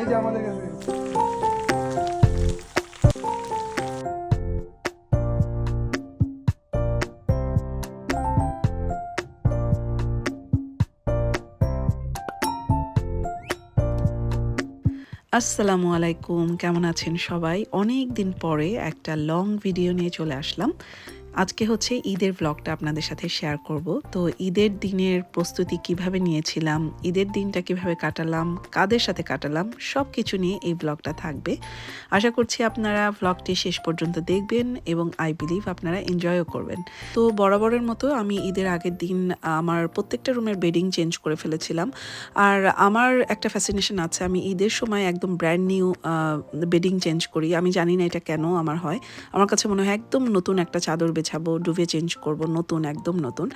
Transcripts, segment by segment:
এই যে আমাদের কাছে। আসসালামু আলাইকুম, কেমন আছেন সবাই? অনেক দিন পরে একটা লং ভিডিও নিয়ে চলে আসলাম। আজকে হচ্ছে ঈদের ব্লগটা আপনাদের সাথে শেয়ার করব। তো ঈদের দিনের প্রস্তুতি কীভাবে নিয়েছিলাম, ঈদের দিনটা কীভাবে কাটালাম, কাদের সাথে কাটালাম সব কিছু নিয়ে এই ব্লগটা থাকবে। আশা করছি আপনারা ব্লগটি শেষ পর্যন্ত দেখবেন এবং আই বিলিভ আপনারা এনজয়ও করবেন। তো বরাবরের মতো আমি ঈদের আগের দিন আমার প্রত্যেকটা রুমের বেডিং চেঞ্জ করে ফেলেছিলাম। আর আমার একটা ফ্যাসিনেশন আছে, আমি ঈদের সময় একদম ব্র্যান্ড নিউ বেডিং চেঞ্জ করি। আমি জানি না এটা কেন আমার হয়। আমার কাছে মনে হয় একদম নতুন একটা চাদর বেছাবো ডুবে চেঞ্জ করব, নতুন, একদম নতুন।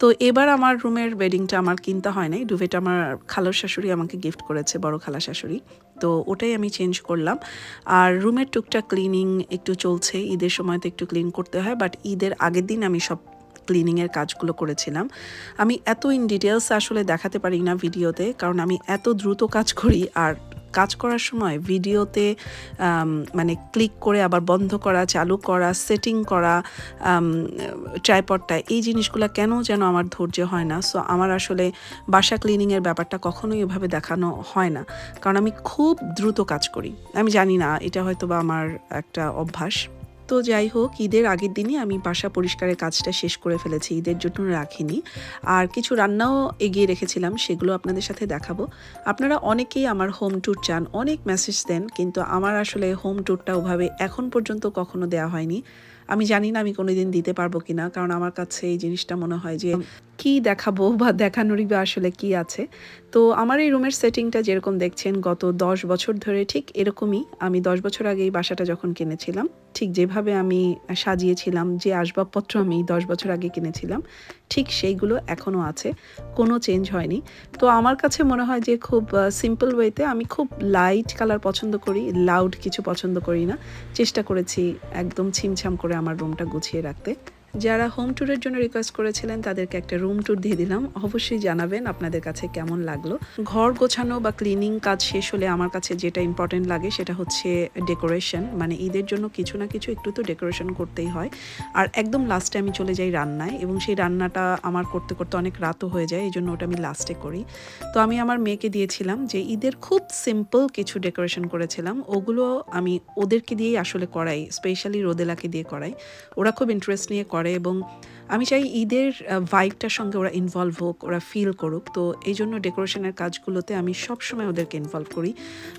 তো এবার আমার রুমের বেডিংটা আমার কিনতে হয় নাই। ডুবেটা আমার খালার শাশুড়ি আমাকে গিফট করেছে, বড় খালা শাশুড়ি। তো ওটাই আমি চেঞ্জ করলাম। আর রুমের টুকটাক ক্লিনিং একটু চলছে, ঈদের সময় তো একটু ক্লিন করতে হয় বাট ঈদের আগের দিন আমি সব ক্লিনিংয়ের কাজগুলো করেছিলাম। আমি এত ইন ডিটেলস আসলে দেখাতে পারি না ভিডিওতে, কারণ আমি এত দ্রুত কাজ করি আর কাজ করার সময় ভিডিওতে মানে ক্লিক করে আবার বন্ধ করা, চালু করা, সেটিং করা ট্রাইপডটা, এই জিনিসগুলো কেন যেন আমার ধৈর্য হয় না? সো আমার আসলে বাসা ক্লিনিংয়ের ব্যাপারটা কখনোই এভাবে দেখানো হয় না। কারণ আমি খুব দ্রুত কাজ করি। আমি জানি না, এটা হয়তো বা আমার একটা অভ্যাস। তো যাই হোক, ঈদের আগের দিনই আমি বাসা পরিষ্কারের কাজটা শেষ করে ফেলেছি, ঈদের জন্য রাখিনি। আর কিছু রান্নাও এগিয়ে রেখেছিলাম, সেগুলো আপনাদের সাথে দেখাবো। আপনারা অনেকেই আমার হোম ট্যুর চান, অনেক মেসেজ দেন, কিন্তু আমার আসলে হোম ট্যুরটা ওভাবে এখন পর্যন্ত কখনো দেওয়া হয়নি। আমি জানি না আমি কোনোদিন দিতে পারব কিনা, কারণ আমার কাছে এই জিনিসটা মনে হয় যে কি দেখাবো বা দেখানোরই বা আসলে কি আছে? তো আমার এই রুমের সেটিংটা যেরকম দেখছেন, গত দশ বছর ধরে ঠিক এরকমই। আমি দশ বছর আগে এই বাসাটা যখন কিনেছিলাম, ঠিক যেভাবে আমি সাজিয়েছিলাম, যে আসবাবপত্র আমি দশ বছর আগে কিনেছিলাম, ঠিক সেইগুলো এখনও আছে। কোনো চেঞ্জ হয়নি। তো আমার কাছে মনে হয় যে খুব সিম্পল ওয়েতে আমি খুব লাইট কালার পছন্দ করি লাউড কিছু পছন্দ করি না। চেষ্টা করেছি একদম ছিমছাম করে আমার রুমটা গুছিয়ে রাখতে। যারা হোম ট্যুরের জন্য রিকোয়েস্ট করেছিলেন, তাদেরকে একটা রুম ট্যুর দিয়ে দিলাম। অবশ্যই জানাবেন আপনাদের কাছে কেমন লাগল। ঘর গোছানো বা ক্লিনিং কাজ শেষ হলে আমার কাছে যেটা ইম্পর্টেন্ট লাগে, সেটা হচ্ছে ডেকোরেশন মানে ঈদের জন্য কিছু না কিছু একটু তো ডেকোরেশন করতেই হয়। আর একদম লাস্টে আমি চলে যাই রান্নায় এবং সেই রান্নাটা আমার করতে করতে অনেক রাতও হয়ে যায়, এই জন্য ওটা আমি লাস্টে করি। তো আমি আমার মেয়েকে দিয়েছিলাম যে ঈদের খুব সিম্পল কিছু ডেকোরেশন করেছিলাম। ওগুলো আমি ওদেরকে দিয়েই আসলে করাই স্পেশালি রোদেলাকে দিয়ে করাই। ওরা খুব ইন্টারেস্ট নিয়ে করে। এবং আমি চাই ঈদের ভাইবটার সঙ্গে ওরা ইনভলভ হোক, ওরা ফিল করুক। তো এই জন্য ডেকোরেশনের কাজগুলোতে আমি সবসময় ওদেরকে ইনভলভ করি।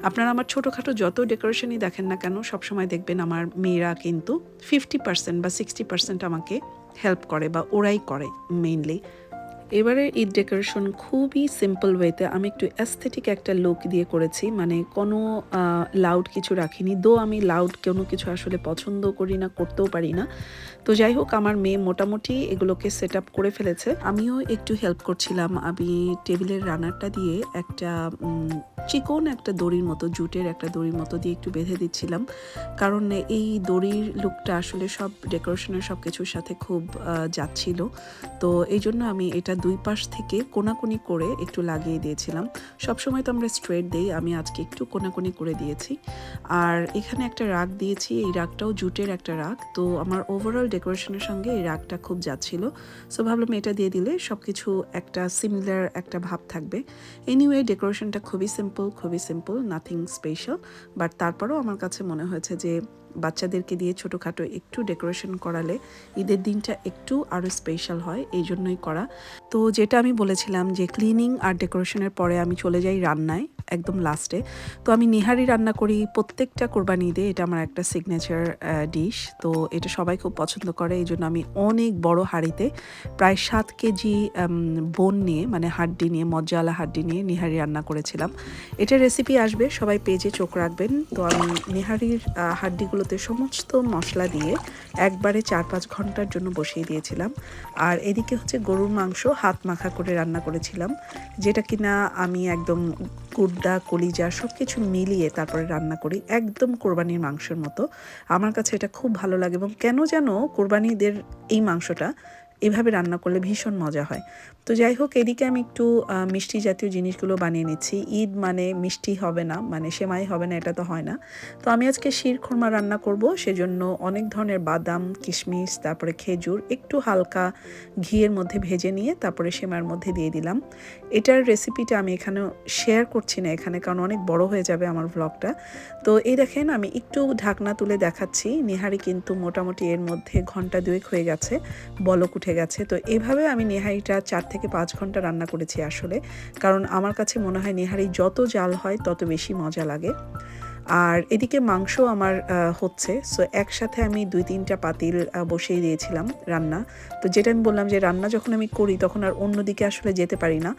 আপনারা আমার ছোটোখাটো যত ডেকোরেশনই দেখেন না কেন, সবসময় দেখবেন আমার মেয়েরা কিন্তু ফিফটি পার্সেন্ট বা সিক্সটি পার্সেন্ট আমাকে হেল্প করে বা ওরাই করে মেইনলি এবারে ঈদ ডেকোরেশন খুবই সিম্পল ওয়েতে আমি একটু অ্যাস্থেটিক একটা লুক দিয়ে করেছি। মানে কোনো লাউড কিছু রাখিনি। দো আমি লাউড কোনো কিছু আসলে পছন্দ করি না, করতেও পারি না। তো যাই হোক, আমার মেয়ে মোটামুটি এগুলোকে সেট আপ করে ফেলেছে। আমিও একটু হেল্প করছিলাম। আমি টেবিলের রানারটা দিয়ে একটা চিকন একটা দড়ির মতো, জুটের একটা দড়ির মতো দিয়ে একটু বেঁধে দিচ্ছিলাম। কারণ এই দড়ির লুকটা আসলে সব ডেকোরেশনের সব কিছুর সাথে খুব যাচ্ছিল। তো এই জন্য আমি এটা দুই পাশ থেকে কোনাকুনি করে একটু লাগিয়ে দিয়েছিলাম। সবসময় তো আমরা স্ট্রেট দেই, আমি আজকে একটু কোনাকুনি করে দিয়েছি। আর এখানে একটা রাগ দিয়েছি, এই রাগটাও জুটের একটা রাগ। তো আমার ওভারঅল ডেকোরেশনের সঙ্গে এই রাগটা খুব যাচ্ছিল। সো ভাবলাম এটা দিয়ে দিলে সব কিছু একটা সিমিলার একটা ভাব থাকবে। এনিওয়ে ডেকোরেশনটা খুবই সিম্পল খুবই সিম্পল নাথিং স্পেশাল বাট তারপরেও আমার কাছে মনে হয়েছে যে বাচ্চাদেরকে দিয়ে ছোটোখাটো একটু ডেকোরেশন করালে ঈদের দিনটা একটু আরও স্পেশাল হয় এই জন্যই করা। তো যেটা আমি বলেছিলাম যে ক্লিনিং আর ডেকোরেশনের পরে আমি চলে যাই রান্নায় একদম লাস্টে। তো আমি নিহারি রান্না করি প্রত্যেকটা কোরবানি ঈদে এটা আমার একটা সিগনেচার ডিশ তো এটা সবাই খুব পছন্দ করে এই জন্য আমি অনেক বড় হাঁড়িতে প্রায় সাত কেজি বোন নিয়ে মানে হাড্ডি নিয়ে মজ্জাওয়ালা হাড্ডি নিয়ে নিহারি রান্না করেছিলাম। এটা রেসিপি আসবে সবাই পেজে চোখ রাখবেন। তো আমি নিহারির আহ, হাড্ডিগুলোতে সমস্ত মশলা দিয়ে একবারে চার পাঁচ ঘণ্টার জন্য বসিয়ে দিয়েছিলাম। আর এদিকে হচ্ছে গরুর মাংস হাত মাখা করে রান্না করেছিলাম, যেটা কিনা আমি একদম কুর্দা কলিজা সব কিছু মিলিয়ে তারপরে রান্না করি, একদম কোরবানির মাংসের মতো। আমার কাছে এটা খুব ভালো লাগে এবং কেন যেন কোরবানিদের এই মাংসটা এভাবে রান্না করলে ভীষণ মজা হয়। তো যাই হোক, এদিকে আমি একটু মিষ্টি জাতীয় জিনিসগুলো বানিয়ে নিচ্ছি। ঈদ মানে মিষ্টি হবে না মানে সেমাই হবে না, এটা তো হয় না। তো আমি আজকে শির খুরমা রান্না করব, সেজন্য অনেক ধরনের বাদাম, কিশমিশ, তারপরে খেজুর, একটু হালকা ঘিয়ের মধ্যে ভেজে নিয়ে তারপরে সেমাইয়ের মধ্যে দিয়ে দিলাম। এটার রেসিপিটা আমি এখানে শেয়ার করছি না এখানে, কারণ অনেক বড় হয়ে যাবে আমার ভ্লগটা তো এই দেখেন, আমি একটু ঢাকনা তুলে দেখাচ্ছি। নিহারি কিন্তু মোটামুটি এর মধ্যে ঘণ্টা দুয়েক হয়ে গেছে বলক উঠে গেছে। তো এভাবে আমি নেহারিটা চার থেকে পাঁচ ঘণ্টা রান্না করেছি আসলে। কারণ আমার কাছে মনে হয় নেহারি যত জাল হয় তত বেশি মজা লাগে। আর এদিকে মাংস আমার হচ্ছে। সো একসাথে আমি দুই তিনটা পাতিল বসিয়ে দিয়েছিলাম রান্না। তো যেটা আমি বললাম যে রান্না যখন আমি করি তখন আর অন্যদিকে আসলে যেতে পারি না।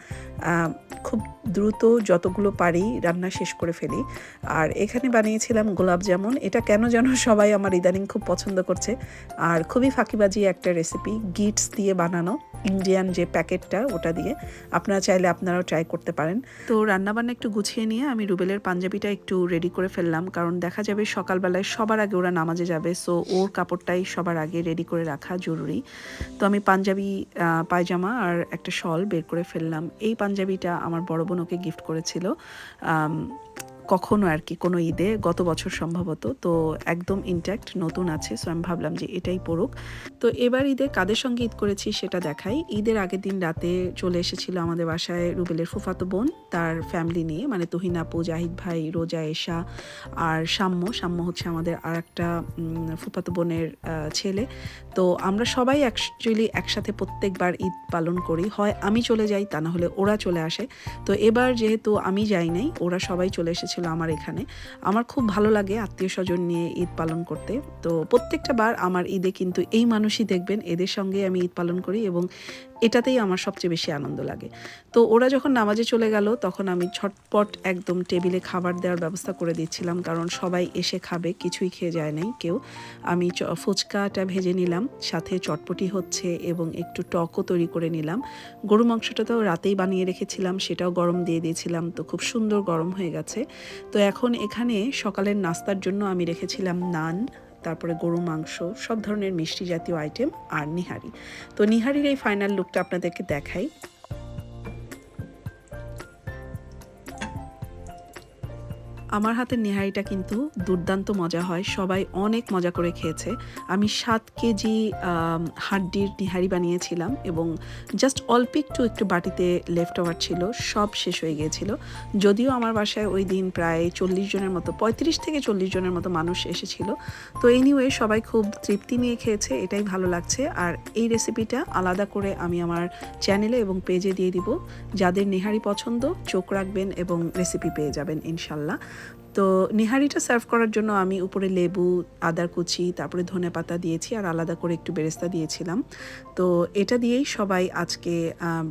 খুব দ্রুত যতগুলো পারি রান্না শেষ করে ফেলি। আর এখানে বানিয়েছিলাম গোলাপ জামুন। এটা কেন যেন সবাই আমার ইদানিং খুব পছন্দ করছে। আর খুবই ফাঁকিবাজি একটা রেসিপি গিটস দিয়ে বানানো ইন্ডিয়ান যে প্যাকেটটা ওটা দিয়ে। আপনারা চাইলে আপনারাও ট্রাই করতে পারেন। তো রান্নাবান্না একটু গুছিয়ে নিয়ে আমি রুবেলের পাঞ্জাবিটা একটু রেডি করে ফেললাম, কারণ দেখা যাবে সকালবেলায় সবার আগে ওরা নামাজে যাবে সো ওর কাপড়টাই সবার আগে রেডি করে রাখা জরুরি। তো আমি পাঞ্জাবি পায়জামা আর একটা শল বের করে ফেললাম। এই পাঞ্জাবিটা আমার বড় বোন ওকে গিফট করেছিল। কখনো আর কি কোনো ঈদে, গত বছর সম্ভবত, তো একদম ইনট্যাক্ট নতুন আছে সো আমি ভাবলাম যে এটাই পড়ুক। তো এবার ঈদে কাদের সঙ্গে ঈদ করেছি সেটা দেখাই। ঈদের আগের দিন রাতে চলে এসেছিল আমাদের বাসায় রুবেলের ফুফাতো বোন, তার ফ্যামিলি নিয়ে মানে তুহিন আপু, জাহিদ ভাই, রোজা, এশা আর সাম্য সাম্য হচ্ছে আমাদের আর একটা ফুফাতো বোনের ছেলে। তো আমরা সবাই অ্যাকচুয়ালি একসাথে প্রত্যেকবার ঈদ পালন করি। হয় আমি চলে যাই, তা না হলে ওরা চলে আসে। তো এবার যেহেতু আমি যাই নাই, ওরা সবাই চলে এসেছিল আমার এখানে। আমার খুব ভালো লাগে আত্মীয় স্বজন নিয়ে ঈদ পালন করতে। তো প্রত্যেকটা বার আমার ঈদে কিন্তু এই মানুষই দেখবেন, এদের সঙ্গে আমি ঈদ পালন করি এবং এটাতেই আমার সবচেয়ে বেশি আনন্দ লাগে। তো ওরা যখন নামাজে চলে গেল, তখন আমি ছটপট একদম টেবিলে খাবার দেওয়ার ব্যবস্থা করে দিচ্ছিলাম, কারণ সবাই এসে খাবে, কিছুই খেয়ে যায় নাই কেউ। আমি ফুচকাটা ভেজে নিলাম, সাথে চটপটি হচ্ছে এবং একটু টকও তৈরি করে নিলাম। গরু মাংসটা তো রাতেই বানিয়ে রেখেছিলাম, সেটাও গরম দিয়ে দিয়েছিলাম, তো খুব সুন্দর গরম হয়ে গেছে। তো এখন এখানে সকালের নাস্তার জন্য আমি রেখেছিলাম নান তারপরে গরু, মাংস, সব ধরনের মিষ্টি জাতীয় আইটেম আর নিহারি। তো নিহারির এই ফাইনাল লুকটা আপনাদেরকে দেখাই। আমার হাতের নিহারিটা কিন্তু দুর্দান্ত মজা হয়। সবাই অনেক মজা করে খেয়েছে। আমি সাত কেজি হাড্ডির নিহারি বানিয়েছিলাম এবং জাস্ট অল্প একটু একটু বাটিতে লেফট ওভার ছিল, সব শেষ হয়ে গিয়েছিল। যদিও আমার বাসায় ওই দিন প্রায় চল্লিশ জনের মতো, পঁয়ত্রিশ থেকে চল্লিশ জনের মতো মানুষ এসেছিল। তো এনিওয়ে সবাই খুব তৃপ্তি নিয়ে খেয়েছে, এটাই ভালো লাগছে। আর এই রেসিপিটা আলাদা করে আমি আমার চ্যানেলে এবং পেজে দিয়ে দিব। যাদের নেহারি পছন্দ, চোখ রাখবেন এবং রেসিপি পেয়ে যাবেন, ইনশাল্লাহ। তো নিহারিটা সার্ভ করার জন্য আমি উপরে লেবু, আদার কুচি, তারপরে ধনে পাতা দিয়েছি আর আলাদা করে একটু বেরেস্তা দিয়েছিলাম। তো এটা দিয়েই সবাই আজকে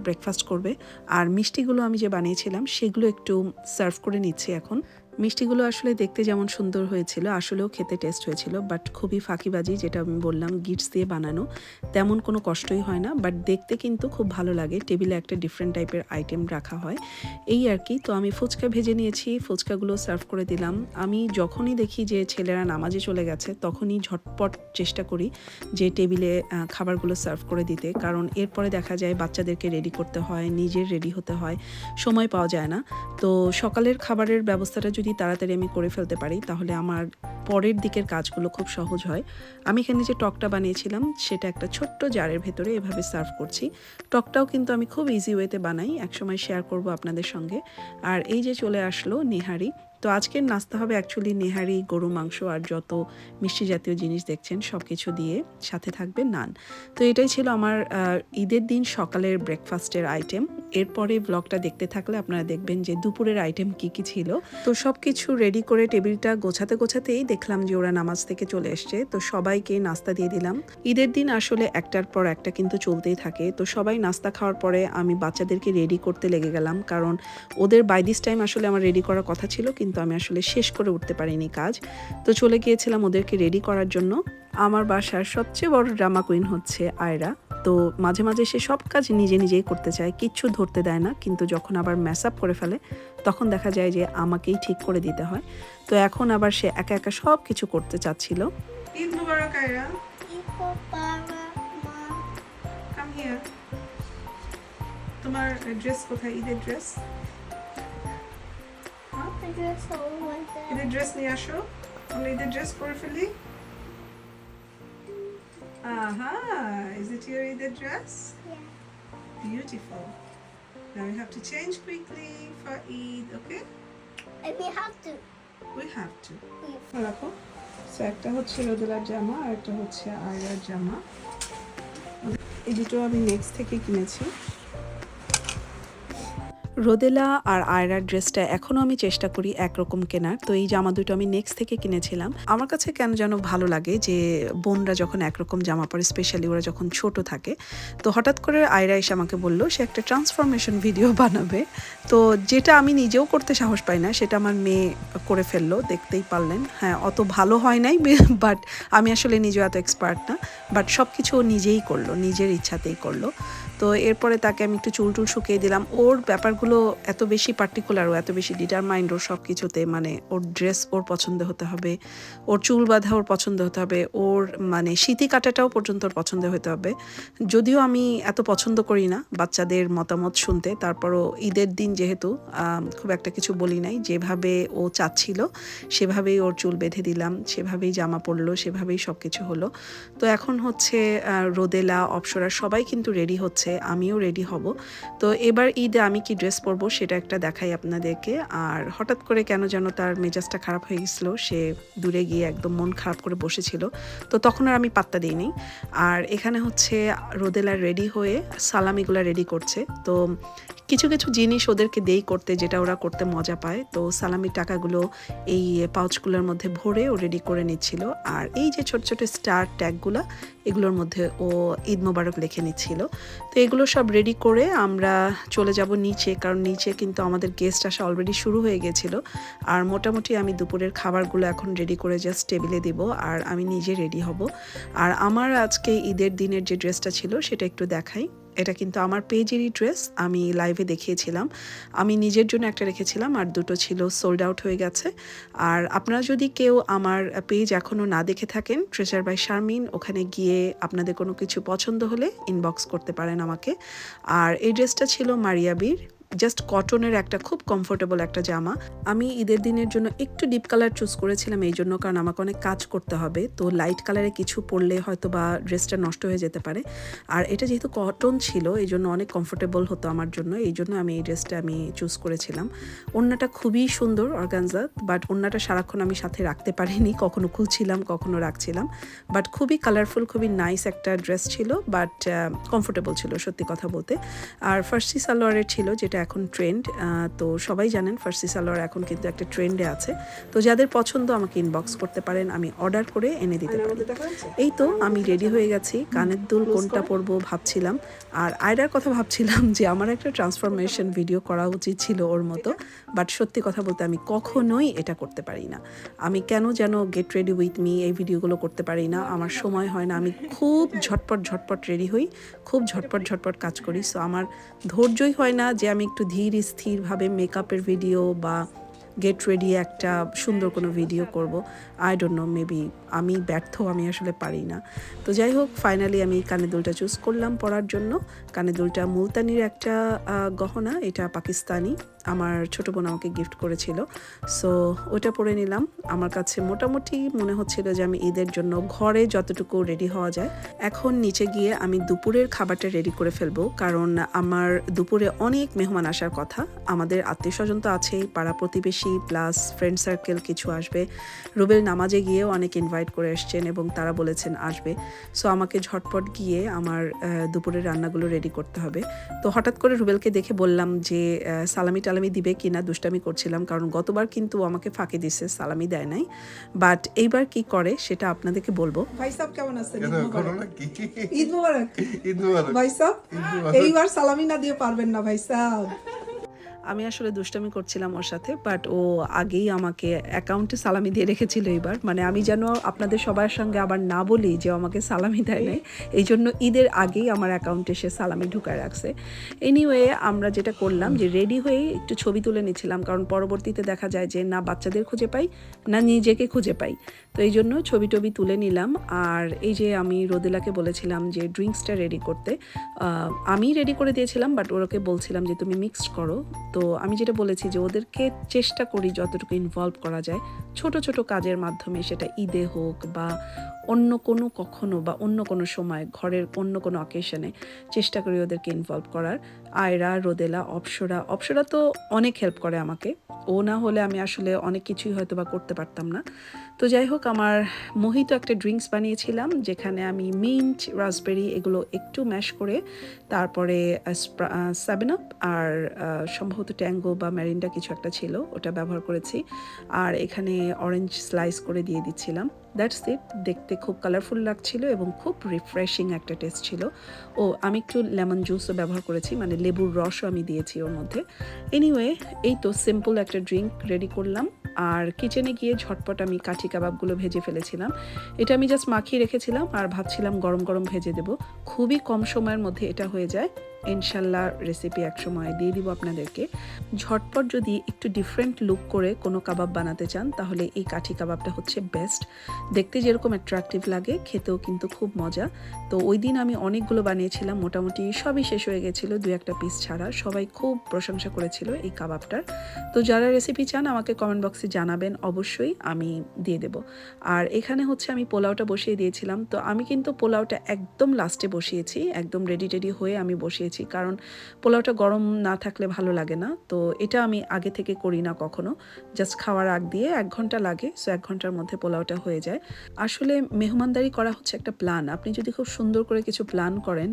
ব্রেকফাস্ট করবে। আর মিষ্টিগুলো আমি যে বানিয়েছিলাম, সেগুলো একটু সার্ভ করে নিচ্ছি এখন। মিষ্টিগুলো আসলে দেখতে যেমন সুন্দর হয়েছিল, আসলেও খেতে টেস্ট হয়েছিল বাট খুবই ফাঁকিবাজি যেটা আমি বললাম গিটস দিয়ে বানানো। তেমন কোনো কষ্টই হয় না বাট দেখতে কিন্তু খুব ভালো লাগে। টেবিলে একটা ডিফারেন্ট টাইপের আইটেম রাখা হয়। এই আর কি, তো আমি ফুচকা ভেজে নিয়েছি, ফুচকাগুলো সার্ভ করে দিলাম। আমি যখনই দেখি যে ছেলেরা নামাজে চলে গেছে, তখনই ঝটপট চেষ্টা করি যে টেবিলে খাবারগুলো সার্ভ করে দিতে। কারণ এরপরে দেখা যায় বাচ্চাদেরকে রেডি করতে হয়, নিজের রেডি হতে হয়। সময় পাওয়া যায় না। তো সকালের খাবারের ব্যবস্থাটা যদি তাড়াতাড়ি আমি করে ফেলতে পারি, তাহলে আমার পরের দিকের কাজগুলো খুব সহজ হয়। আমি এখানে যে টকটা বানিয়েছিলাম, সেটা একটা ছোট্ট জারের ভেতরে এভাবে সার্ভ করছি। টকটাও কিন্তু আমি খুব ইজি ওয়েতে বানাই, একসময় শেয়ার করব আপনাদের সঙ্গে। আর এই যে চলে আসলো নেহারি তো আজকের নাস্তা হবে অ্যাকচুয়ালি নেহারি, গরু, মাংস আর যত মিষ্টি জাতীয় জিনিস দেখছেন সব কিছু দিয়ে সাথে থাকবে নান। তো এটাই ছিল আমার ঈদের দিন সকালের ব্রেকফাস্টের আইটেম এরপরে ব্লগটা দেখতে থাকলে আপনারা দেখবেন যে দুপুরের আইটেম কি কি ছিল। তো সব কিছু রেডি করে টেবিলটা গোছাতে গোছাতেই দেখলাম যে ওরা নামাজ থেকে চলে এসছে। তো সবাইকে নাস্তা দিয়ে দিলাম। ঈদের দিন আসলে একটার পর একটা কিন্তু চলতেই থাকে। তো সবাই নাস্তা খাওয়ার পরে আমি বাচ্চাদেরকে রেডি করতে লেগে গেলাম। কারণ ওদের বাই দিস টাইম আসলে আমার রেডি করার কথা ছিল, কিন্তু আমি আসলে শেষ করে উঠতে পারিনি কাজ। তো চলে গিয়েছিলাম ওদেরকে রেডি করার জন্য। আমার বাসার সবচেয়ে বড় ড্রামা কুইন হচ্ছে আয়রা। তো মাঝে মাঝে সে সব কাজ নিজে নিজেই করতে চায় কিচ্ছু ধরতে দেয় না। কিন্তু যখন আবার ম্যাস আপ করে ফেলে তখন দেখা যায় যে আমাকেই ঠিক করে দিতে হয়। তো এখন আবার সে একা একা সব কিছু করতে চাচ্ছিল। ঈদ মুবারক আয়রা। তোমার ড্রেস কোথায়? ঈদের ড্রেস ঈদের ড্রেস নিয়ে আসো আমরা ঈদের ড্রেস পরে ফেলি আহা is it your ঈদের dress Yeah. beautiful now we have to change quickly for Eid okay And we have to. we have to রাখো সো একটা হচ্ছে রোদেলার জামা আর একটা হচ্ছে আয়রার জামা এই দুটো আমি নেক্সট থেকে কিনেছি রোদেলা আর আয়রার ড্রেসটা এখনও আমি চেষ্টা করি একরকম কেনার। তো এই জামা দুটো আমি নেক্সট থেকে কিনেছিলাম। আমার কাছে কেন যেন ভালো লাগে যে বোনরা যখন একরকম জামা পরে স্পেশালি ওরা যখন ছোট থাকে, তো হঠাৎ করে আয়রা এসে আমাকে বলল, সে একটা ট্রান্সফরমেশন ভিডিও বানাবে। তো যেটা আমি নিজেও করতে সাহস পাই না, সেটা আমার মেয়ে করে ফেলল, দেখতেই পারলেন। হ্যাঁ অত ভালো হয় নাই বাট আমি আসলে নিজেও এত এক্সপার্ট না বাট সব কিছু ও নিজেই করল, নিজের ইচ্ছাতেই করল। তো এরপরে তাকে আমি একটু চুল টুল শুকিয়ে দিলাম। ওর ব্যাপারগুলো এত বেশি পার্টিকুলার ও এত বেশি ডিটারমাইন্ড ওর সব কিছুতে মানে ওর ড্রেস ওর পছন্দ হতে হবে, ওর চুল বাঁধা ওর পছন্দ হতে হবে, ওর মানে শীতি কাটাটাও পর্যন্ত ওর পছন্দ হতে হবে। যদিও আমি এত পছন্দ করি না বাচ্চাদের মতামত শুনতে, তারপরও ঈদের দিন যেহেতু খুব একটা কিছু বলি নাই। যেভাবে ও চাচ্ছিল, সেভাবেই ওর চুল বেঁধে দিলাম, সেভাবেই জামা পরলো সেভাবেই সব কিছু হলো। তো এখন হচ্ছে রোদেলা, অপসরা সবাই কিন্তু রেডি হচ্ছে। আমিও রেডি হব। তো এবার ঈদে আমি কি ড্রেস পরবো সেটা একটা দেখাই আপনাদেরকে। আর হঠাৎ করে কেন যেন তার মেজাজটা খারাপ হয়ে গেছিল, সে দূরে গিয়ে একদম মন খারাপ করে বসেছিল। তো তখন আর আমি পাত্তা দিইনি। আর এখানে হচ্ছে রোদেলা রেডি হয়ে সালামিগুলা রেডি করছে। তো কিছু কিছু জিনিস ওদেরকে দেই করতে, যেটা ওরা করতে মজা পায়। তো সালামির টাকাগুলো এই পাউচগুলোর মধ্যে ভরে ও রেডি করে নিচ্ছিল। আর এই যে ছোট ছোট স্টার ট্যাগগুলো এগুলোর মধ্যে ও ঈদ মোবারক লিখে নিচ্ছিল। তো এগুলো সব রেডি করে আমরা চলে যাব নিচে, কারণ নিচে কিন্তু আমাদের গেস্ট আসা অলরেডি শুরু হয়ে গেছিল। আর মোটামুটি আমি দুপুরের খাবারগুলো এখন রেডি করে জাস্ট টেবিলে দেব, আর আমি নিজে রেডি হব। আর আমার আজকে ঈদের দিনের যে ড্রেসটা ছিল সেটা একটু দেখাই। এটা কিন্তু আমার পেজেরই ড্রেস, আমি লাইভে দেখিয়েছিলাম। আমি নিজের জন্য একটা রেখেছিলাম আর দুটো ছিল সোল্ড আউট হয়ে গেছে। আর আপনারা যদি কেউ আমার পেজ এখনও না দেখে থাকেন ট্রেজার বাই শারমিন ওখানে গিয়ে আপনাদের কোনো কিছু পছন্দ হলে ইনবক্স করতে পারেন আমাকে। আর এই ড্রেসটা ছিল মারিয়াবির জাস্ট কটনের একটা খুব কমফোর্টেবল একটা জামা। আমি ঈদের দিনের জন্য একটু ডিপ কালার চুজ করেছিলাম এই জন্য, কারণ আমাকে অনেক কাজ করতে হবে। তো লাইট কালারে কিছু পরলে হয়তো বা ড্রেসটা নষ্ট হয়ে যেতে পারে। আর এটা যেহেতু কটন ছিল, এই জন্য অনেক কমফোর্টেবল হতো আমার জন্য। এই জন্য আমি এই ড্রেসটা আমি চুজ করেছিলাম। ওড়নাটা খুবই সুন্দর অর্গানজা বাট ওড়নাটা সারাক্ষণ আমি সাথে রাখতে পারিনি। কখনো খুলছিলাম, কখনো রাখছিলাম। বাট খুবই কালারফুল খুবই নাইস একটা ড্রেস ছিল বাট কমফোর্টেবল ছিল সত্যি কথা বলতে। আর ফার্সি সালোয়ারের ছিল, যেটা এখন ট্রেন্ড তো সবাই জানেন ফার্সি সালোয়ার এখন কিন্তু একটা ট্রেন্ডে আছে। তো যাদের পছন্দ আমাকে ইনবক্স করতে পারেন আমি অর্ডার করে এনে দিতে পারি। এই তো আমি রেডি হয়ে গেছি। কানের দুল কোনটা পরবো ভাবছিলাম। আর আয়রার কথা ভাবছিলাম যে আমার একটা ট্রান্সফরমেশন ভিডিও করা উচিত ছিল ওর মতো। বাট সত্যি কথা বলতে আমি কখনোই এটা করতে পারি না। আমি কেন যেন গেট রেডি উইথ মি এই ভিডিওগুলো করতে পারি না। আমার সময় হয় না। আমি খুব ঝটপট ঝটপট রেডি হই। খুব ঝটপট ঝটপট কাজ করি। সো আমার ধৈর্যই হয় না যে আমি একটু ধীর স্থিরভাবে মেকআপের ভিডিও বা গেট রেডি একটা সুন্দর কোনো ভিডিও করব। আই ডোন্ট নো মেবি আমি ব্যর্থ, আমি আসলে পারি না। তো যাই হোক ফাইনালি আমি কানে দুলটা চুজ করলাম পড়ার জন্য। কানে দুলটা মুলতানির একটা গহনা, এটা পাকিস্তানি। আমার ছোট বোন আমাকে গিফট করেছিল। সো ওটা পরে নিলাম। আমার কাছে মোটামুটি মনে হচ্ছিল যে আমি ঈদের জন্য ঘরে যতটুকু রেডি হওয়া যায় এখন নিচে গিয়ে আমি দুপুরের খাবারটা রেডি করে ফেলব। কারণ আমার দুপুরে অনেক মেহমান আসার কথা। আমাদের আত্মীয় স্বজন তো আছেই পাড়া প্রতিবেশী প্লাস ফ্রেন্ড সার্কেল কিছু আসবে। রুবেল নামাজে গিয়েও অনেক ইনভাইট করে এসছেন এবং তারা বলেছেন আসবে। সো আমাকে ঝটপট গিয়ে আমার দুপুরের রান্নাগুলো রেডি করতে হবে। তো হঠাৎ করে রুবেলকে দেখে বললাম যে আহ, সালামি দিবে দিবে কিনা দুষ্টামি করছিলাম কারণ গতবার কিন্তু আমাকে ফাঁকি দিছে সালামি দেয় নাই। বাট এইবার কি করে সেটা আপনাদেরকে বলব। ভাই সাহেব কেমন আছেন না কি? ঈদ মোবারক। ঈদ মোবারক। ভাই সাহেব এইবার সালামি না দিয়ে পারবেন না ভাই সাহেব আমি আসলে দুষ্টামি করছিলাম ওর সাথে বাট ও আগেই আমাকে অ্যাকাউন্টে সালামি দিয়ে রেখেছিল এবার। মানে আমি যেন আপনাদের সবার সঙ্গে আবার না বলি যে আমাকে সালামি দেয় নাই এই জন্য ঈদের আগেই আমার অ্যাকাউন্টে সে সালামি ঢুকায় রাখছে। এনিওয়ে আমরা যেটা করলাম যে রেডি হয়ে একটু ছবি তুলে নিচ্ছিলাম, কারণ পরবর্তীতে দেখা যায় যে না বাচ্চাদের খুঁজে পাই, না নিজেকে খুঁজে পাই। তো এই জন্য ছবি টবি তুলে নিলাম। আর এই যে আমি রোদেলাকে বলেছিলাম যে ড্রিঙ্কসটা রেডি করতে আমি রেডি করে দিয়েছিলাম, বাট ওরকে বলছিলাম যে তুমি মিক্সড করো। তো আমি যেটা বলেছি যে ওদেরকে চেষ্টা করি যতটুকু ইনভলভ করা যায়। ছোট ছোট কাজের মাধ্যমে সেটা ঈদে হোক বা অন্য কোনো কখনো বা অন্য কোনো সময়, ঘরের অন্য কোনো অকেশনে চেষ্টা করি ওদেরকে ইনভলভ করার। আয়রা, রোদেলা, অপসরা অপসরা তো অনেক হেল্প করে আমাকে। ও না হলে আমি আসলে অনেক কিছুই হয়তো বা করতে পারতাম না। তো যাই হোক আমার মোহিত একটা ড্রিঙ্কস বানিয়েছিলাম, যেখানে আমি মিন্ট, রাসবেরি এগুলো একটু ম্যাশ করে, তারপরে সেভেন আপ আর সম্ভবত ট্যাঙ্গো বা ম্যারিন্ডা কিছু একটা ছিল, ওটা ব্যবহার করেছি। আর এখানে অরেঞ্জ স্লাইস করে দিয়ে দিচ্ছিলাম। That's it. দেখতে খুব কালারফুল লাগছিল এবং খুব রিফ্রেশিং একটা টেস্ট ছিল। ও, আমি একটু লেমন জুসও ব্যবহার করেছি মানে লেবুর রসও আমি দিয়েছি ওর মধ্যে। এনিওয়ে, এই তো সিম্পল একটা ড্রিঙ্ক রেডি করলাম। আর কিচেনে গিয়ে ঝটপট আমি কাঠি কাবাবগুলো ভেজে ফেলেছিলাম। এটা আমি জাস্ট মাখিয়ে রেখেছিলাম আর ভাবছিলাম গরম গরম ভেজে দেব। খুবই কম সময়ের মধ্যে এটা হয়ে যায়। ইনশাল্লাহ রেসিপি এক সময় দিয়ে দিব আপনাদেরকে। ঝটপট যদি একটু ডিফারেন্ট লুক করে কোনো কাবাব বানাতে চান, তাহলে এই কাঠি কাবাবটা হচ্ছে বেস্ট দেখতে যেরকম অ্যাট্রাকটিভ লাগে, খেতেও কিন্তু খুব মজা। তো ওই দিন আমি অনেকগুলো বানিয়েছিলাম, মোটামুটি সবই শেষ হয়ে গেছিল, দু একটা পিস ছাড়া। সবাই খুব প্রশংসা করেছিল এই কাবাবটার। তো যারা রেসিপি চান, আমাকে কমেন্ট বক্সে জানাবেন, অবশ্যই আমি দিয়ে দেব। আর এখানে হচ্ছে আমি পোলাওটা বসিয়ে দিয়েছিলাম। তো আমি কিন্তু পোলাওটা একদম লাস্টে বসিয়েছি, একদম রেডি টেডি হয়ে আমি বসিয়েছি। কারণ পোলাওটা গরম না থাকলে ভালো লাগে না। তো এটা আমি আগে থেকে করি না কখনো। জাস্ট খাওয়ার আগ দিয়ে এক ঘণ্টা লাগে, সো এক ঘণ্টার মধ্যে পোলাওটা হয়ে যায়। আসলে মেহমানদারি করা হচ্ছে একটা প্ল্যান। আপনি যদি খুব সুন্দর করে কিছু প্ল্যান করেন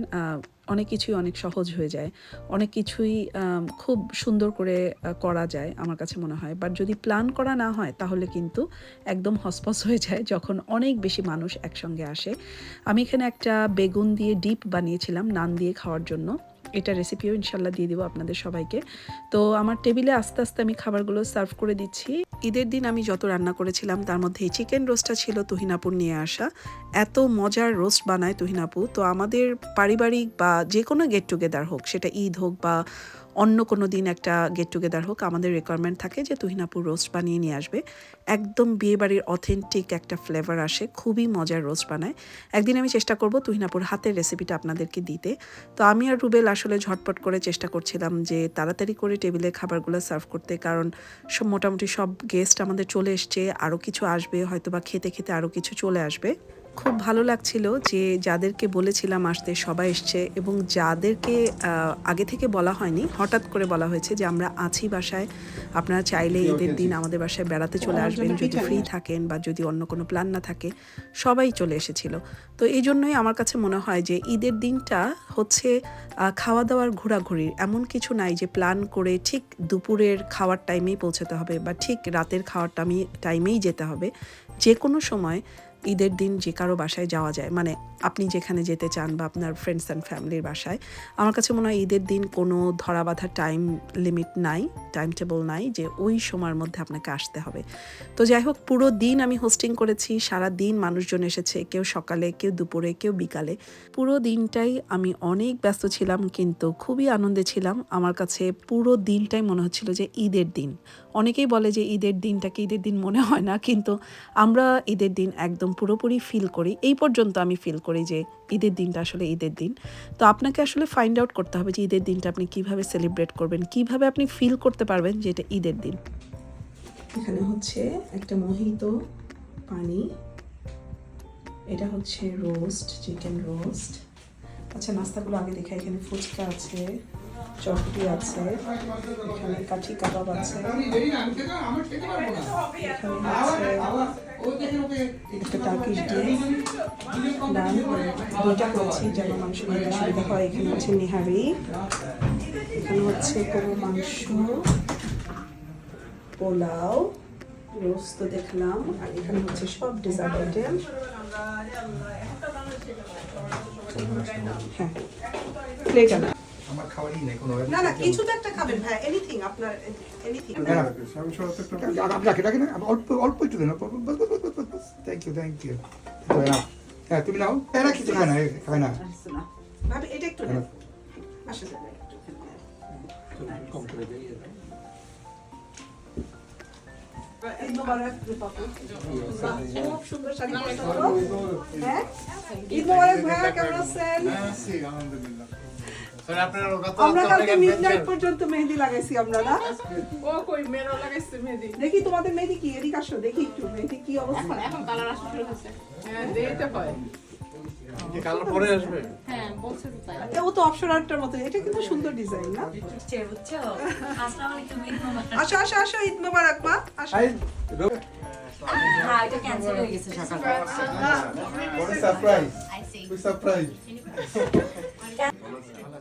অনেক কিছুই অনেক সহজ হয়ে যায়। অনেক কিছুই খুব সুন্দর করে করা যায় আমার কাছে মনে হয়। বাট যদি প্ল্যান করা না হয়, তাহলে কিন্তু একদম হসপস হয়ে যায় যখন অনেক বেশি মানুষ একসঙ্গে আসে। আমি এখানে একটা বেগুন দিয়ে ডিপ বানিয়েছিলাম নান দিয়ে খাওয়ার জন্য। এটা রেসিপিও ইনশাল্লাহ দিয়ে দিব আপনাদের সবাইকে। তো আমার টেবিলে আস্তে আস্তে আমি খাবারগুলো সার্ভ করে দিচ্ছি। ঈদের দিন আমি যত রান্না করেছিলাম, তার মধ্যে এই চিকেন রোস্টটা ছিল তুহিনাপুর নিয়ে আসা। এত মজার রোস্ট বানায় তুহিনাপু। তো আমাদের পারিবারিক বা যে কোনো গেট টুগেদার হোক, সেটা ঈদ হোক বা অন্য কোনো দিন একটা গেট টুগেদার হোক, আমাদের রিকোয়ারমেন্ট থাকে যে তুহিনাপুর রোস্ট বানিয়ে নিয়ে আসবে। একদম বিয়েবাড়ির অথেন্টিক একটা ফ্লেভার আসে, খুবই মজার রোস্ট বানায়। একদিন আমি চেষ্টা করব তুহিনাপুর হাতের রেসিপিটা আপনাদেরকে দিতে। তো আমি আর রুবেল আসলে ঝটপট করে চেষ্টা করছিলাম যে তাড়াতাড়ি করে টেবিলে খাবারগুলো সার্ভ করতে, কারণ সব মোটামুটি সব গেস্ট আমাদের চলে এসছে আরও কিছু আসবে হয়তো বা খেতে খেতে আরও কিছু চলে আসবে। খুব ভালো লাগছিল যে যাদেরকে বলেছিলাম আসতে সবাই এসছে এবং যাদেরকে আগে থেকে বলা হয়নি হঠাৎ করে বলা হয়েছে যে আমরা আছি বাসায় আপনারা চাইলে ঈদের দিন আমাদের বাসায় বেড়াতে চলে আসবেন যদি ফ্রি থাকেন বা যদি অন্য কোনো প্ল্যান না থাকে সবাই চলে এসেছিল। তো এই জন্যই আমার কাছে মনে হয় যে ঈদের দিনটা হচ্ছে খাওয়া দাওয়ার ঘোরাঘুরির এমন কিছু নাই যে প্ল্যান করে ঠিক দুপুরের খাওয়ার টাইমেই পৌঁছাতে হবে বা ঠিক রাতের খাওয়ার টাইমে টাইমেই যেতে হবে। যে কোনো সময় ঈদের দিন যে কারও বাসায় যাওয়া যায় মানে আপনি যেখানে যেতে চান বা আপনার ফ্রেন্ডস অ্যান্ড ফ্যামিলির বাসায়, আমার কাছে মনে হয় ঈদের দিন কোনো ধরা বাঁধা টাইম লিমিট নাই টাইম টেবল নাই যে ওই সময়ের মধ্যে আপনাকে আসতে হবে। তো যাই হোক, পুরো দিন আমি হোস্টিং করেছি, সারা দিন মানুষজন এসেছে, কেউ সকালে, কেউ দুপুরে, কেউ বিকালে। পুরো দিনটাই আমি অনেক ব্যস্ত ছিলাম, কিন্তু খুবই আনন্দে ছিলাম। আমার কাছে পুরো দিনটাই মনে হচ্ছিল যে ঈদের দিন। অনেকেই বলে যে ঈদের দিনটাকে ঈদের দিন মনে হয় না, কিন্তু আমরা ঈদের দিন একদম পুরোপুরি ফিল করি। এই পর্যন্ত আমি ফিল করি যে ঈদের দিনটা আসলে ঈদের দিন। তো আপনাকে আসলে ফাইন্ড আউট করতে হবে যে ঈদের দিনটা আপনি কীভাবে সেলিব্রেট করবেন, কীভাবে আপনি ফিল করতে পারবেন যে এটা ঈদের দিন। এখানে হচ্ছে একটা মোহিত পানি, এটা হচ্ছে রোস্ট চিকেন রোস্ট আচ্ছা নাস্তাগুলো আগে দেখা এখানে ফুচকা আছে। চটকি আছে, এখানে কাঠি কাবাব আছে। একটা মাংস হয়, এখানে হচ্ছে নিহারি। এখানে হচ্ছে মাংস, পোলাও রোস্ট তো দেখলাম, আর এখানে হচ্ছে সব ডিজার্ট আইটেম হ্যাঁ আমার খাবারই নেই কোনো না না কিছু তো একটা খাবেন ভাই এনিথিং আপনার এনিথিং আপনাকে ডাকি না অল্প অল্প একটু দেন থ্যাংক ইউ থ্যাংক ইউ হ্যাঁ তুমি নাও। এরা কিছু খায় না খায় না। ভাবি এটা একটু আসলে ঈদ মোবারক বাপু। বাহ, খুব সুন্দর শাড়ি পরছো তো। হ্যাঁ? ঈদ মোবারক ভাইয়া কেমন আছেন? আমরা কালকে মিডনাইট পর্যন্ত মেহেদি লাগাইছি আমরা না? ও কই মেরো লাগাইছে মেহেদি। দেখি তোমাদের মেহেদি কি? এদিকে আসো দেখি একটু মেহেদি কি অবস্থা। এখন কালার আসা শুরু হয়েছে হ্যাঁ হয়। কালার পরে আসবে? হ্যাঁ বলছে তো তাই। ও তো অপসরাটার মতো। এটা কিন্তু সুন্দর ডিজাইন না? আসো আসো আসো ঈদ মোবারক মা। আসো। হ্যাঁ এটা ক্যান্সেল হয়ে গেছে সকালবেলা সারপ্রাইজ I see. সারপ্রাইজ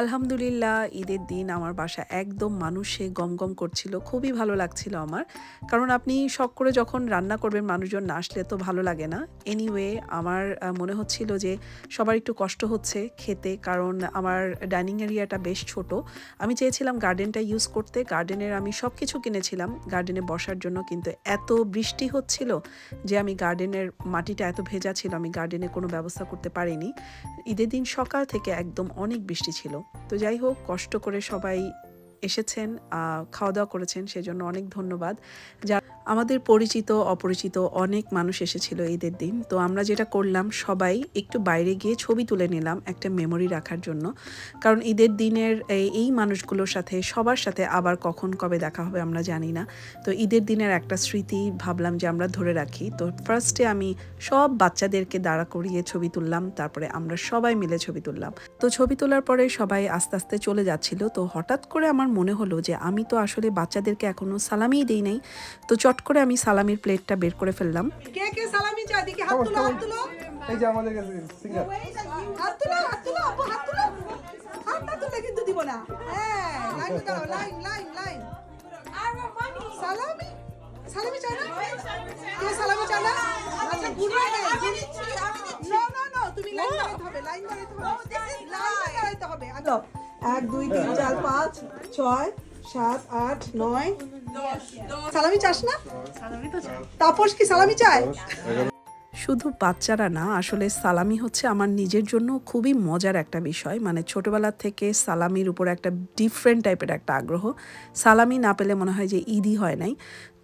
আলহামদুলিল্লাহ, ঈদের দিন আমার বাসা একদম মানুষে গমগম করছিল, খুবই ভালো লাগছিল আমার। কারণ আপনি শখ করে যখন রান্না করবেন, মানুষজন না আসলে তো ভালো লাগে না। এনিওয়ে আমার মনে হচ্ছিল যে সবার একটু কষ্ট হচ্ছে খেতে, কারণ আমার ডাইনিং এরিয়াটা বেশ ছোট। আমি চেয়েছিলাম গার্ডেনটা ইউজ করতে গার্ডেনের আমি সব কিছু কিনেছিলাম গার্ডেনে বসার জন্য, কিন্তু এত বৃষ্টি হচ্ছিল যে আমি গার্ডেনের মাটিটা এত ভেজা ছিল, আমি গার্ডেনে কোনো ব্যবস্থা করতে পারিনি। ঈদের দিন সকাল থেকে একদম অনেক বৃষ্টি ছিল। তো যাই হোক কষ্ট করে সবাই এসেছেন খাওয়া দাওয়া করেছেন সেজন্য অনেক ধন্যবাদ। যা আমাদের পরিচিত, অপরিচিত অনেক মানুষ এসেছিল ঈদের দিন। তো আমরা যেটা করলাম, সবাই একটু বাইরে গিয়ে ছবি তুলে নিলাম একটা মেমোরি রাখার জন্য। কারণ ঈদের দিনের এই- মানুষগুলোর সাথে, সবার সাথে আবার কখন কবে দেখা হবে আমরা জানি না। তো ঈদের দিনের একটা স্মৃতি ভাবলাম যে আমরা ধরে রাখি। তো ফার্স্টে আমি সব বাচ্চাদেরকে দাঁড়া করিয়ে ছবি তুললাম, তারপরে আমরা সবাই মিলে ছবি তুললাম। তো ছবি তোলার পরে সবাই আস্তে আস্তে চলে যাচ্ছিল। তো হঠাৎ করে আমার মনে হলো যে আমি তো আসলে বাচ্চাদেরকে এখনও সালামিই দেই নাই। তো চট করে আমি সালামির প্লেটটা বের করে ফেললাম। কে কে সালামি চাই দিকে হাত তুলো হাত তুলো। এই যে আমাদের কাছে সিঙ্গার। হাত তুলো হাত তুলো আপু হাত তুলো। হাত না কিন্তু দিব না। হ্যাঁ লাইন দাও লাইন লাইন লাইন। সালামি? সালামি চাই না? কে সালামি চাই না? আচ্ছা গুলো নো নো নো তুমি লাইন হবে লাইন হবে। লাইন হবে। আগে এক দুই তিন চার পাঁচ ছয় সাত আট নয়। সালামি চাস না? তাপস কি সালামি চায়? শুধু বাচ্চারা না আসলে সালামি হচ্ছে আমার নিজের জন্য খুবই মজার একটা বিষয়। মানে ছোটবেলা থেকে সালামির উপর একটা ডিফারেন্ট টাইপের একটা আগ্রহ। সালামি না পেলে মনে হয় যে ঈদই হয় নাই।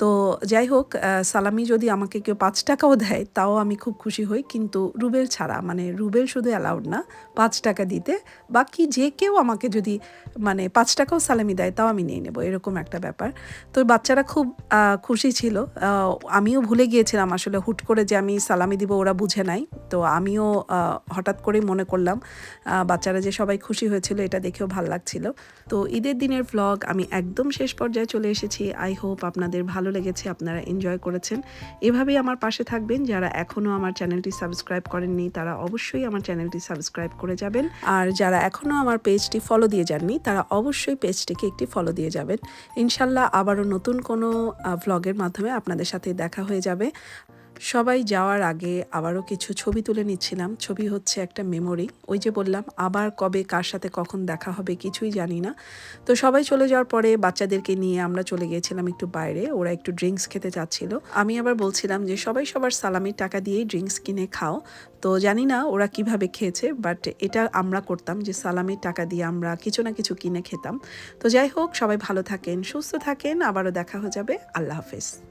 তো যাই হোক সালামি যদি আমাকে কেউ পাঁচ টাকাও দেয়, তাও আমি খুব খুশি হই। কিন্তু রুবেল ছাড়া মানে রুবেল শুধু অ্যালাউড না, পাঁচ টাকা দিতে। বাকি যে কেউ আমাকে যদি মানে পাঁচ টাকাও সালামি দেয়, তাও আমি নিয়ে নেব, এরকম একটা ব্যাপার। তো বাচ্চারা খুব খুশি ছিল। আমিও ভুলে গিয়েছিলাম আসলে হুট করে যে আমি সালামি দিব, ওরা বুঝে নাই। তো আমিও হঠাৎ করেই মনে করলাম বাচ্চারা যে সবাই খুশি হয়েছিল, এটা দেখেও ভালো লাগছিল। তো ঈদের দিনের ভ্লগ আমি একদম শেষ পর্যায়ে চলে এসেছি। আই হোপ আপনাদের ভালো লেগেছে, আপনারা এনজয় করেছেন। এভাবেই আমার পাশে থাকবেন। যারা এখনও আমার চ্যানেলটি সাবস্ক্রাইব করেননি, তারা অবশ্যই আমার চ্যানেলটি সাবস্ক্রাইব করে যাবেন। আর যারা এখনও আমার পেজটি ফলো দিয়ে যাননি, তারা অবশ্যই পেজটিকে একটি ফলো দিয়ে যাবেন। ইনশাল্লাহ আবারও নতুন কোনো ভ্লগের মাধ্যমে আপনাদের সাথে দেখা হয়ে যাবে। সবাই যাওয়ার আগে আবারও কিছু ছবি তুলে নিচ্ছিলাম। ছবি হচ্ছে একটা মেমোরি ওই যে বললাম, আবার কবে কার সাথে কখন দেখা হবে কিছুই জানি না। তো সবাই চলে যাওয়ার পরে বাচ্চাদেরকে নিয়ে আমরা চলে গিয়েছিলাম একটু বাইরে। ওরা একটু ড্রিঙ্কস খেতে চাচ্ছিল। আমি আবার বলছিলাম যে, সবাই সবার সালামির টাকা দিয়েই ড্রিঙ্কস কিনে খাও। তো জানি না ওরা কীভাবে খেয়েছে বাট এটা আমরা করতাম যে, সালামির টাকা দিয়ে আমরা কিছু না কিছু কিনে খেতাম। তো যাই হোক, সবাই ভালো থাকেন, সুস্থ থাকেন। আবারও দেখা হয়ে যাবে। আল্লাহ হাফেজ।